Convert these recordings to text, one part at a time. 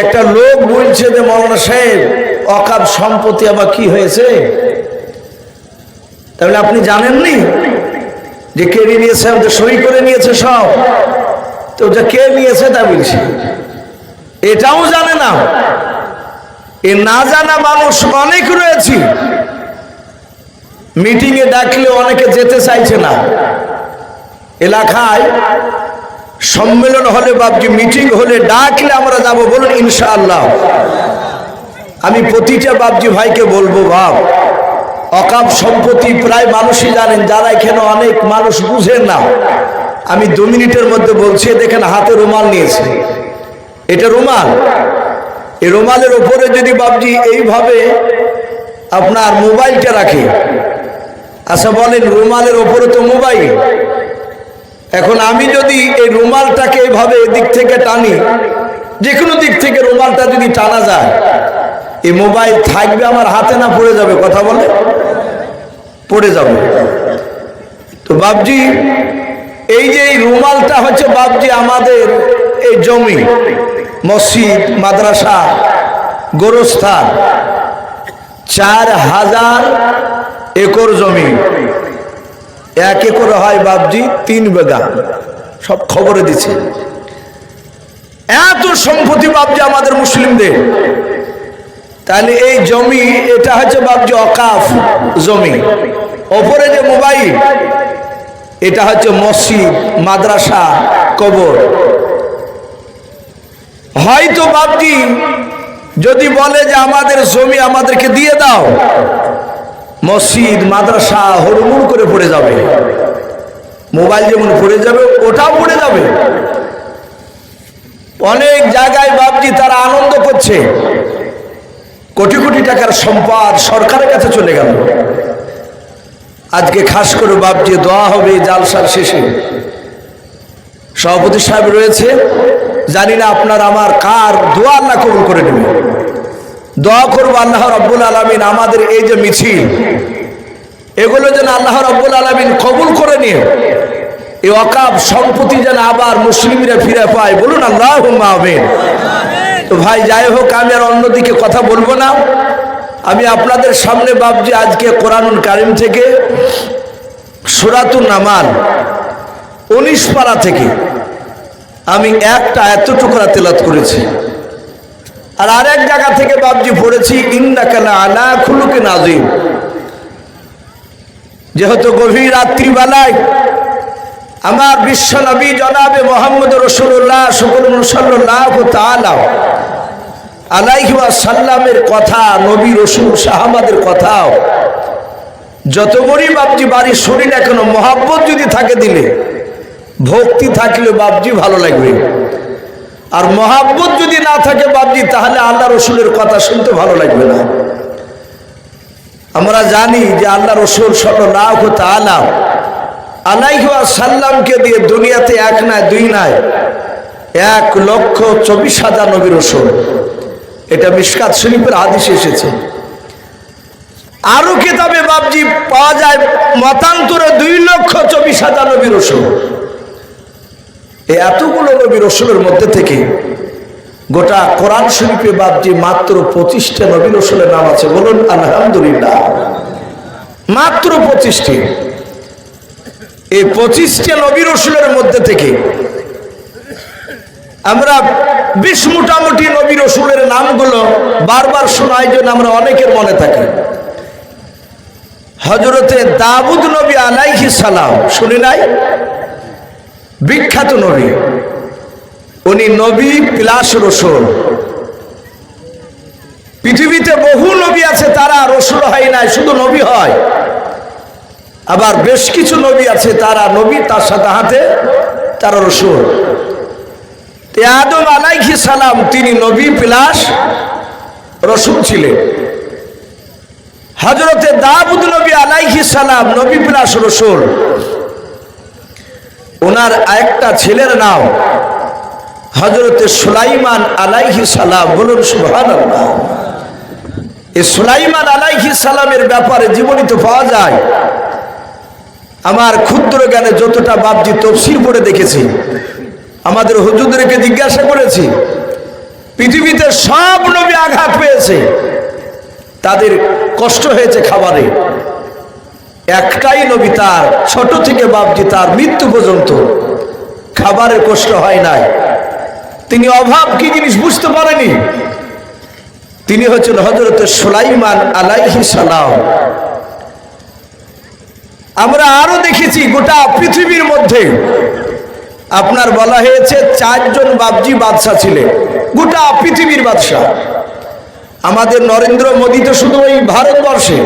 একটা লোক বলছে যে, মৌলানা সাহেব অকাপ সম্পত্তি আবার কি হয়েছে? তাহলে আপনি জানেননি যে কে নিয়েছে আমাদের সই করে নিয়েছে সব? তো ওটা কে নিয়েছে তা বলছি। এটাও জানে না। এ না জানা মানুষ অনেক রয়েছে। মিটিংয়ে ডাকলে অনেকে যেতে চাইছে না। এলাকায় সম্মেলন হলে বাবজি মিটিং হলে ডাকলে আমরা যাব বলুন ইনশাআল্লাহ। আমি প্রতিটা বাবজি ভাইকে বলব, বাপ অকাপ সম্পত্তি প্রায় মানুষই জানেন, যারা এখানে অনেক মানুষ বুঝেন না। আমি দু মিনিটের মধ্যে বলছি, দেখেন হাতে রুমাল নিয়েছে। এটা রুমাল। এই রুমালের ওপরে যদি বাবজি এইভাবে আপনার মোবাইলটা রাখে আচ্ছা বলেন, রুমালের ওপরে তো মোবাইল। এখন আমি যদি এই রুমালটাকে এইভাবে এদিক থেকে টানি যে কোনো দিক থেকে রুমালটা যদি টানা যায়, এই মোবাইল থাকবে আমার হাতে না পড়ে যাবে? কথা বলে? পড়ে যাবে। তো বাবজি এই যে এই রুমালটা হচ্ছে বাবজি আমাদের এই জমি, মসজিদ, মাদ্রাসা, গোরস্থান, চার হাজার একর জমি। এক একর হয় বাবজি তিন বেগা সব খবরে দিচ্ছে এত সম্পত্তি বাবজি আমাদের মুসলিমদের। তাহলে এই জমি, এটা হচ্ছে বাবজি অকাফ জমি। ওপরে যে মোবাইল, এটা হচ্ছে মসজিদ, মাদ্রাসা, কবর। হয়তো বাবজি যদি বলে যে আমাদের জমি আমাদেরকে দিয়ে দাও মসজিদ, মাদ্রাসা হড়মুড় করে পড়ে যাবে। মোবাইল যেমন পড়ে যাবে, ওটাও পড়ে যাবে। অনেক জায়গায় বাবজি তারা আনন্দ করছে। কোটি কোটি টাকার সম্পদ সরকারের কাছে চলে গেল। আজকে খাস করে বাবজি দোয়া হবে জালসার শেষে। সভাপতি সাহেব রয়েছে। জানি না আপনার আমার কার দোয়া আল্লাহ কবুল করে নেবে। দোয়া করব আল্লাহ রব্বুল আলমিন আমাদের এই যে মিছিল, এগুলো যেন আল্লাহ রব্বুল আলমিন কবুল করে নিয়ে এই অকাব সম্পত্তি যেন আবার মুসলিমরা ফিরে পায়। বলুন আল্লাহ আমিন। তো ভাই, যাই হোক, আমি আর অন্যদিকে কথা বলব না। আমি আপনাদের সামনে ভাবছি আজকে কোরআনুল কারিম থেকে সুরাতুল নামাল উনিশ পাড়া থেকে আমি একটা এতটুকুরা তেলাত করেছি। আর আরেক জায়গা থেকে বাবজি পড়েছি ইন্দাকালা আলা খুলুকে নাজিম যেহেতু গভীর রাত্রিবেলায় আমার বিশ্ব নবী জনাবে মোহাম্মদ রসুল্লাহ শুকুর মুসল্লাহ তালাম আলাইহিবা সাল্লামের কথা, নবী রসুল সাহাবাদের কথাও যত বড়ই বাবজি বাড়ি শরীর না কেন মহাব্বত যদি থাকে দিলে, ভক্তি থাকলে বাবজি ভালো লাগবে। আর মহাব্বত যদি না থাকে বাবজি তাহলে আল্লাহ রসুলের কথা শুনতে ভালো লাগবে না। আমরা জানি যে আল্লাহ রসুল সাল্লাহ তালাম আলাইহুয়া সাল্লামকে দিয়ে দুনিয়াতে এক নয় দুই নয় এক লক্ষ চব্বিশ হাজার নবী রসুল। এটা মিসকাত শরীফের হাদিস এসেছে। আরও কেতাবে বাবজি পাওয়া যায়, মতান্তরে দুই লক্ষ চব্বিশ হাজার নবী রসুল। এই এতগুলো নবী রসুলের মধ্যে থেকে গোটা কোরআন শরীফে দিয়ে মাত্র পঁচিশটা নবী রসুলের নাম আছে। বলুন, আলহামদুলিল্লাহ। মাত্র পঁচিশটি। এই পঁচিশটা নবী রসুলের মধ্যে থেকে আমরা বিশ মোটামুটি নবী রসুলের নামগুলো বারবার শোনাই জন্য আমরা অনেকের মনে থাকে। হজরতে দাবুদ নবী আলাইহি সালাম, শুনি নাই? বিখ্যাত নবী। উনি নবী প্লাস রসুল। পৃথিবীতে বহু নবী আছে, তারা রসুল হয় নাই, শুধু নবী হয়। আবার বেশ কিছু নবী আছে, তারা নবী, তার সাথে হাতে তারা রসুল। আদম আলাইহি সালাম, তিনি নবী প্লাস রসুল ছিলেন। হজরতে দাবুদ নবী আলাইহি সালাম, নবী প্লাস রসুল। ওনার একটা ছেলের নাম হজরতে সুলাইমান আলাইহি সালাম। বলুন সুহান এই সুলাইমান আলাইহি সালামের ব্যাপারে জীবনীত পাওয়া যায়। আমার ক্ষুদ্র জ্ঞানে যতটা বাবজি তফসিল পড়ে দেখেছি, আমাদের হুজুরদেরকে জিজ্ঞাসা করেছি, পৃথিবীতে সব নবী আঘাত পেয়েছে, তাদের কষ্ট হয়েছে খাবারে। একটাই নবী তার, ছোট থেকে বাপজি তার, মৃত্যু পর্যন্ত। খাবারের কষ্ট হয় নাই। তিনি অভাব কি জিনিস বুঝতে পারেনি? তিনি হচ্ছেন হজরত সুলাইমান আলাইহি সালাম। আমরা আরও দেখেছি গোটা পৃথিবীর মধ্যে। আপনার বলা হয়েছে চারজন বাবজি বাদশাহ ছিলেন। গোটা পৃথিবীর বাদশাহ। আমাদের নরেন্দ্র মোদী তো শুধু ওই ভারতবর্ষে।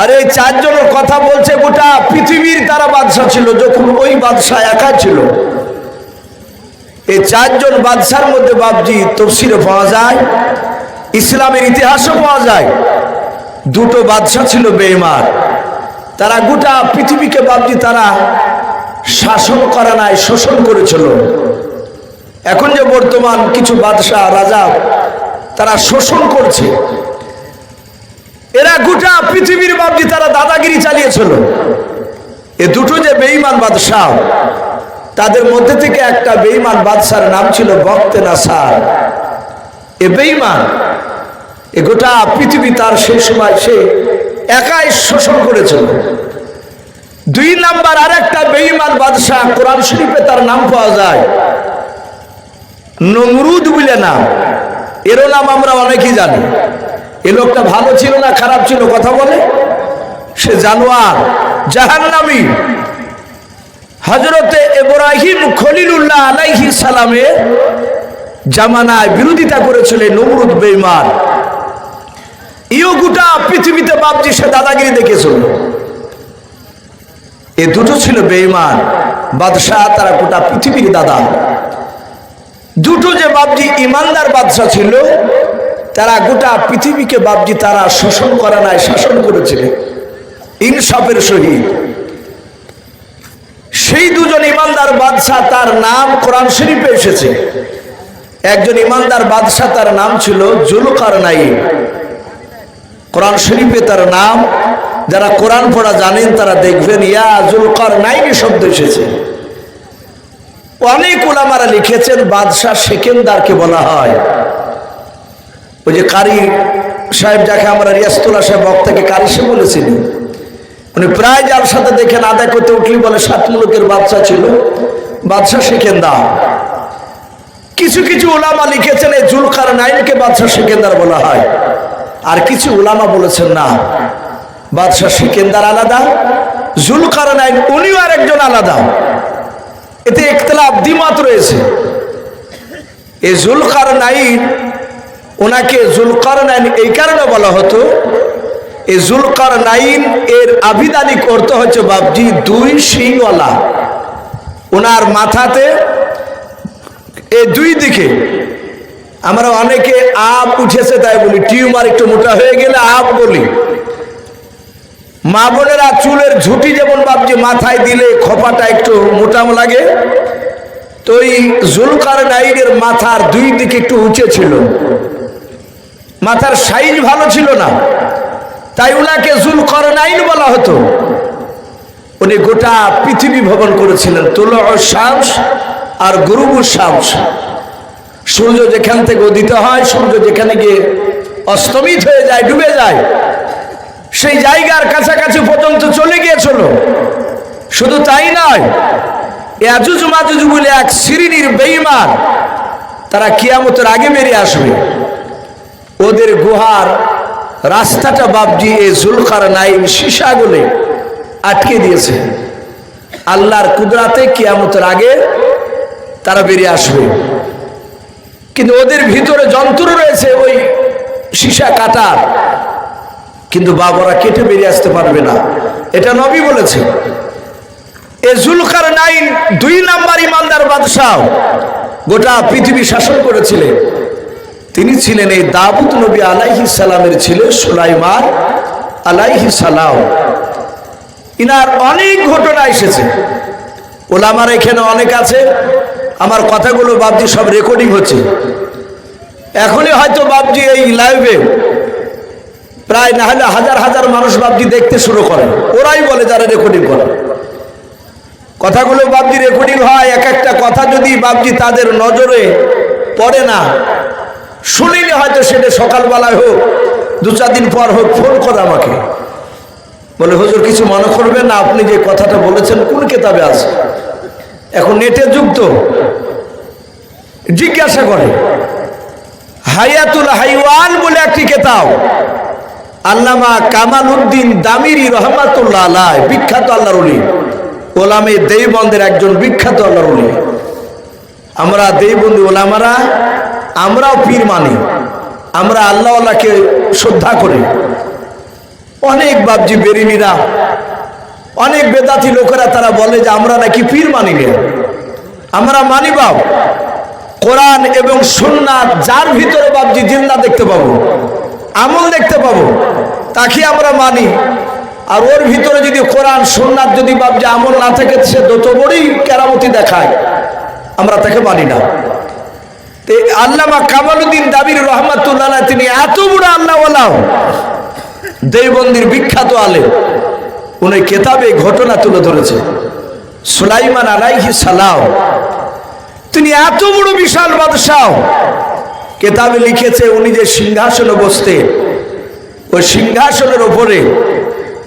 আর এই চারজনের কথা বলছে, গোটা পৃথিবীর তারা বাদশাহ ছিল, যখন ওই বাদশাহ একা ছিল। এই চারজন বাদশার মধ্যে বাবজি তফসিরে পাওয়া যায়, ইসলামের ইতিহাসও পাওয়া যায়। দুটো বাদশাহ ছিল বেইমার তারা গোটা পৃথিবীকে বাবজি তারা শাসন করা নাই, শোষণ করেছিল। এখন যে বর্তমান কিছু বাদশাহ, রাজা, তারা শোষণ করছে। এরা গোটা পৃথিবীর বাবজি তারা দাদাগিরি চালিয়েছিল। এ দুটো যে বেইমান বাদশাহ, তাদের মধ্যে থেকে একটা বেইমান বাদশার নাম ছিল বক্তে নাসার এ বেইমান এ গোটা পৃথিবী তার সেই সময় সে একাই শোষণ করেছিল। দুই নাম্বার আর একটা বেইমান বাদশাহ, কোরআন শরীফে তার নাম পাওয়া যায় নমরুদ বলে নাম। এরও নাম আমরা অনেকেই জানি। এ লোকটা ভালো ছিল না খারাপ ছিল, কথা বলে? সে জানোয়ার, জাহান্নামী। হজরতে ইব্রাহিম খলিলুল্লাহ আলাইহি সালামের জামানায় বিরোধিতা করেছিলেন নমরুদ বেইমান। ইও গোটা পৃথিবীতে বাপজি, সে দাদাগিরি দেখেছিল। এ দুটো ছিল বেইমান, বাদশাহ তারা গোটা পৃথিবীর দাদা। দুটো যে বাপজি, ইমানদার বাদশাহ ছিল তারা গোটা পৃথিবীকে বাপজি তারা শোষণ করা নাই, শাসন করেছিলেন ইনসাফের সহিত। সেই দুজন ইমানদার বাদশাহ তার নাম কোরআন শরীফে এসেছে। একজন ইমানদার বাদশাহ তার নাম ছিল জুলকার নাইম কোরআন শরীফে তার নাম, যারা কোরআন পড়া জানেন তারা দেখবেন, ইয়া জুলকার নাইমি শব্দ এসেছে। অনেক ওলামারা লিখেছেন, বাদশাহ সেকেন্দারকে বলা হয়। ওই যে কারি সাহেব যাকে আমরা রিয়াস্তুল্লাহ সাহেব বক্তাকে কারি সে বলেছিলেন উনি প্রায় যার সাথে দেখেন আদায় করতে উঠলি বলে সাত মুলুকের বাদশা ছিল। বাদশাহ সেকেন্দার। কিছু কিছু ওলামা লিখেছেন, এই জুলকার নাইনকে বাদশাহ সেকেন্দার বলা হয়। আর কিছু ওলামা বলেছেন না, বাদশাহ সিকেন্দার আলাদা জুলকার নাইন উনিও আর একজন আলাদা। এতে একতলাফ দ্বিমত রয়েছে। এই জুলকার নাইন ওনাকে জুলকার নাইন এই কারণে বলা হতো, এই জুলকার নাইন এর আবিধানিক অর্থ হচ্ছে বাবজি দুই সিংওয়ালা ওনার মাথাতে এই দুই দিকে, আমরা অনেকে আপ উঠেছে তাই বলি, টিউমার একটু মোটা হয়ে গেলে আপ বলি। মা বোনেরা চুলের ঝুঁটি যেমন বাবজি মাথায় দিলে খোপাটা একটু মোটাম লাগে, তো ওই জুলকার নাইনের মাথার দুই দিকে একটু উঁচে ছিল। মাথার সাইজ ভালো ছিল না। তাই উনাকে জুলকার নাইন বলা হতো। উনি গোটা পৃথিবী ভ্রমণ করেছিলেন। তুলো শামস আর গুরুবু শামস। সূর্য যেখান থেকে উদিত হয়, সূর্য যেখানে গিয়ে অস্তমিত হয়ে যায়, ডুবে যায়, সেই জায়গার কাছাকাছি পর্যন্ত চলে গিয়েছিল। শুধু তাই নয় বলে এক সিরিনির বেইমান, তারা কিয়ামতের আগে বেরিয়ে আসবে। ওদের গুহার রাস্তাটা বাবজি এ জুলকার নাইম সীসাগুলে আটকে দিয়েছে। আল্লাহর কুদরাতে কিয়ামতের আগে তারা বেরিয়ে আসবে। কিন্তু ওদের ভিতরে যন্ত্র রয়েছে ওই সীসা কাটার। কিন্তু বাবারা কেটে বেরিয়ে আসতে পারবে না। এটা নবী বলেছে। এ জুলকার নাইন দুই নাম্বার ইমানদার বাদশাহ গোটা পৃথিবী শাসন করেছিলেন। তিনি ছিলেন এই দাবুদ নবী আলাইহি সালামের ছেলে সুলাইমান আলাইহি সালাম। ইনার অনেক ঘটনা এসেছে। ওলামার এখানে অনেক আছে। আমার কথাগুলো বাবজি সব রেকর্ডিং হচ্ছে। এখনই হয়তো বাবজি এই লাইভে প্রায় না হলে হাজার হাজার মানুষ বাবজি দেখতে শুরু করে। ওরাই বলে যারা রেকর্ডিং করে। কথাগুলো বাবজি রেকর্ডিং হয়, এক একটা কথা যদি বাবজি তাদের নজরে পড়ে না শুনিনি হয়তো সেটা সকালবেলায় হোক, দু চার দিন পর হোক, ফোন করে আমাকে। বলে, হুজুর, কিছু মনে করবেন না? আপনি যে কথাটা বলেছেন, কোন কেতাবে আছে? এখন নেটে যুগ তো জিজ্ঞাসা করে, হায়াতুল হাইওয়ান বলে একটি কেতাব। আল্লামা কামাল উদ্দিন দামিরি রহমাতুল্লাহ আলাই বিখ্যাত আল্লাহর উলি ওলামে দেবন্দের একজন বিখ্যাত আল্লাহর উলি আমরা দেবন্দি ওলামারা আমরাও পীর মানি। আমরা আল্লাহ আল্লাহকে শ্রদ্ধা করি। অনেক বাবজি বেরিনিরা অনেক বেদাতি লোকেরা তারা বলে যে আমরা নাকি পীর মানি না। আমরা মানি বাব কোরআন এবং সুন্নাত যার ভিতরে বাবজি জিন্দা দেখতে পাবো, আমল দেখতে পাবো, তাকে আমরা মানি। আর ওর ভিতরে যদি কোরআন, সুন্নাত যদি বাবজি আমল না থাকে, সে যত বড়ই কেরামতি দেখায়। আমরা তাকে মানি না। তে আল্লামা কামালুদ্দিন দাবির রহমাতুল্লাহ তিনি এত বড় আল্লাহ দেবন্দির বিখ্যাত আলেম, উনি কেতাবে ঘটনা তুলে ধরেছে। সুলাইমান আলাইহি তিনি এত বড় বিশাল বাদশাহ। কেতাবে লিখেছে, উনি যে সিংহাসনে বসতে ওই সিংহাসনের ওপরে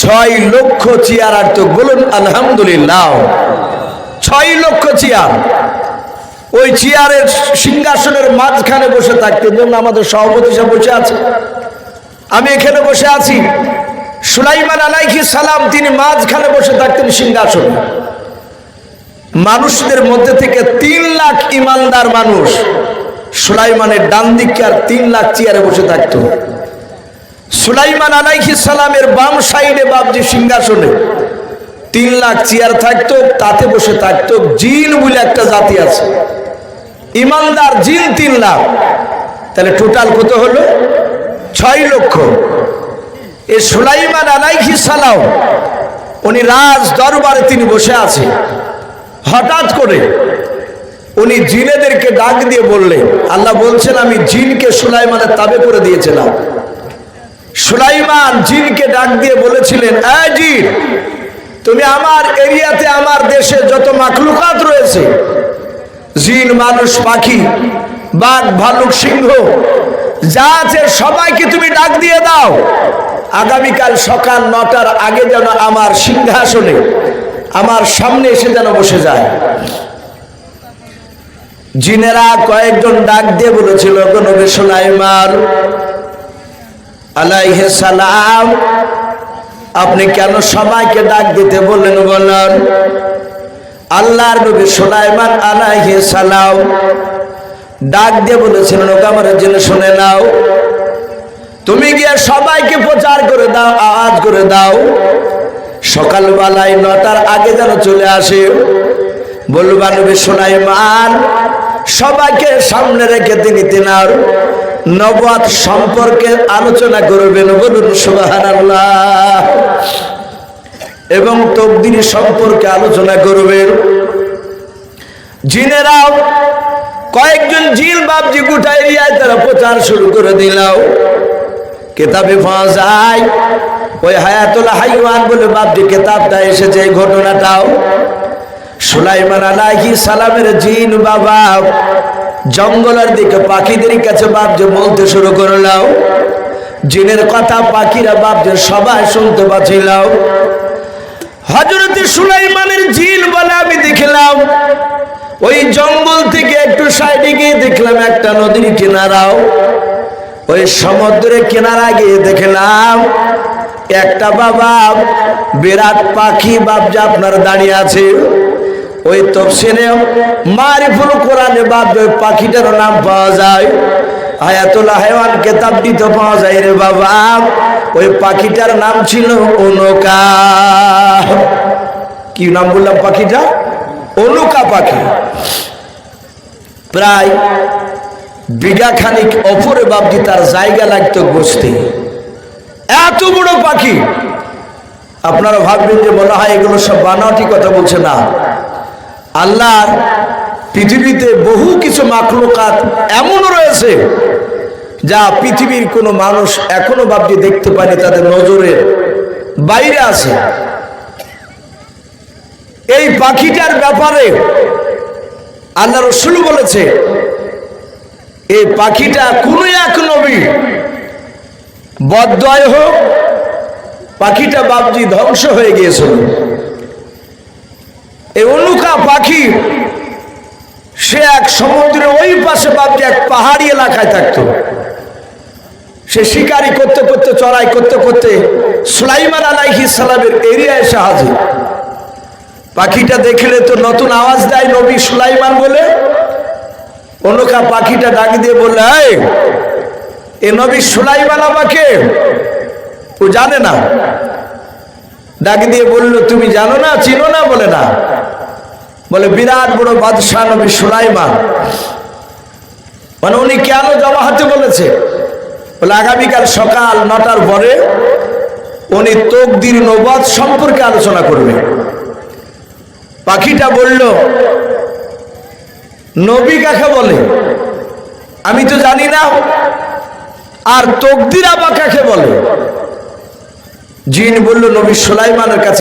ছয় লক্ষ চেয়ার আর তো বলুন, আলহামদুলিল্লাহ। ছয় লক্ষ চেয়ার। ওই চেয়ারের সিংহাসনের মাঝখানে বসে থাকতেন যেমন আমাদের সভাপতি সাহেব বসে আছে। আমি এখানে বসে আছি। সুলাইমান আলাইহি সালাম তিনি মাঝখানে বসে থাকতেন সিংহাসনে। মানুষদের মধ্যে থেকে তিন লাখ ইমানদার মানুষ সুলাইমানের ডান দিকে আর তিন লাখ চেয়ারে বসে থাকত। সুলাইমান আলাইহি সালামের বাম সাইডে বাবজি সিংহাসনে তিন লাখ চেয়ার থাকতো, তাতে বসে থাকতো জিন বলে একটা জাতি আছে। ইমানদার জিন তিন লাখ। তাহলে টোটাল কত হলো? ছয় লক্ষ। এ সুলাইমান আলাইহি সালাম, উনি রাজ দরবারে তিনি বসে আছে। হঠাৎ করে উনি জিনেদেরকে ডাক দিয়ে বললেন, আল্লাহ বলছেন, আমি জিনকে সুলাইমানের তাবে করে দিয়েছিলাম। সুলাইমান জিনকে ডাক দিয়ে বলেছিলেন জিন, তুমি আমার এরিয়াতে, আমার দেশে যত মাখলুকাত রয়েছে জিন মানুষ পাখি, বাঘ, ভালুক, সিংহ, যা আছে সবাইকে তুমি ডাক দিয়ে দাও। আগামীকাল সকাল নটার আগে যেন আমার সিংহাসনে, আমার সামনে এসে যেন বসে যায়। জিনেরা কয়েকজন ডাক দিয়ে বলেছিল আপনি কেন সবাইকে ডাক দিতে বললেন বলেন? আল্লাহর নবী সুলাইমান আলাইহে সালাম ডাক দিয়ে বলেছিলেন, ওকে আমার জেনে শুনে নাও। তুমি গিয়ে সবাইকে প্রচার করে দাও, আওয়াজ করে দাও। সকালবেলায় নটার আগে যেন চলে আসে। বলবা নবী সুলাইমান, সবাইকে সামনে রেখে তিনি তিনার নবাদ সম্পর্কে আলোচনা করবেন। বলুন সুবাহান এবং তকদির সম্পর্কে আলোচনা করবেন। জিনেরাও কয়েকজন জিল বাবজি গোটা এরিয়ায় তারা প্রচার শুরু করে দিলাও কেতাবে যায় ওই হায়াতুল হাইওয়ান বলে বাবজি কেতাবটা এসেছে এই ঘটনাটাও। সুলাইমান আলাহি সালামের জিন বাবা জঙ্গলের দিকে পাখিদের কাছে বাপজে বলতে শুরু করলাম জিনের কথা পাখিরা বাপজে সবাই শুনতে পাচ্ছিলাম হজরতে সুলাইমানের জিন বলে আমি দেখলাম। ওই জঙ্গল থেকে একটু সাইডে গিয়ে দেখলাম একটা নদীর কিনারাও। ওই সমুদ্রের কিনারা গিয়ে দেখলাম, একটা বাবা বিরাট পাখি বাবজা আপনার দাঁড়িয়ে আছে। ওই তফসিলে মারিফুল কোরআনে বাপ ওই পাখিটার নাম পাওয়া যায়। হায়াতুল হায়ওয়ান কেতাবটি তো পাওয়া যায় রে বাবা। ওই পাখিটার নাম ছিল অনুকা। কি নাম বললাম পাখিটা? অনুকা পাখি। প্রায় বিঘা খানিক অপরে বাপজি তার জায়গা লাগতো বসতে এত বড় পাখি। আপনারা ভাববেন যে মনে হয় এগুলো সব বানাওটি কথা বলছে না। আল্লাহর পৃথিবীতে বহু কিছু মাখলুকাত এমনও রয়েছে যা পৃথিবীর কোনো মানুষ এখনও ভাবছি দেখতে পায়নি, তাদের নজরের বাইরে আছে। এই পাখিটার ব্যাপারে আল্লাহ রসুল বলেছে এই পাখিটা কোন এক নবী বদয় হোক, পাখিটা বাবজি ধ্বংস হয়ে গিয়েছিল এই অনুকা পাখি, সে এক সমুদ্রের ওই পাশে বাবজি এক পাহাড়ি এলাকায় থাকতো। সে শিকারি করতে করতে চড়াই করতে করতে সুলাইমান আলাইহি সালামের এরিয়ায় এসে হাজির। পাখিটা দেখলে তো নতুন আওয়াজ দেয় নবী সুলাইমান বলে। অনুকা পাখিটা ডাক দিয়ে বললে "এই, এ নবী সুলাইমান আমাকে? ও জানে না। ডাক দিয়ে বলল তুমি জানো না চিনো না? বলে না। বলে বিরাট বড় বাদশাহ নবী সুলাইমান। মানে উনি কেন জমা হাতে বলেছে? বলে আগামীকাল সকাল নটার পরে উনি তকদির নবাদ সম্পর্কে আলোচনা করবে। পাখিটা বলল, নবী কাকে বলে? আমি তো জানি না। আর তকদির আবা কাকে বলে? জিন বলল, নবী সুলাইমানের কাছে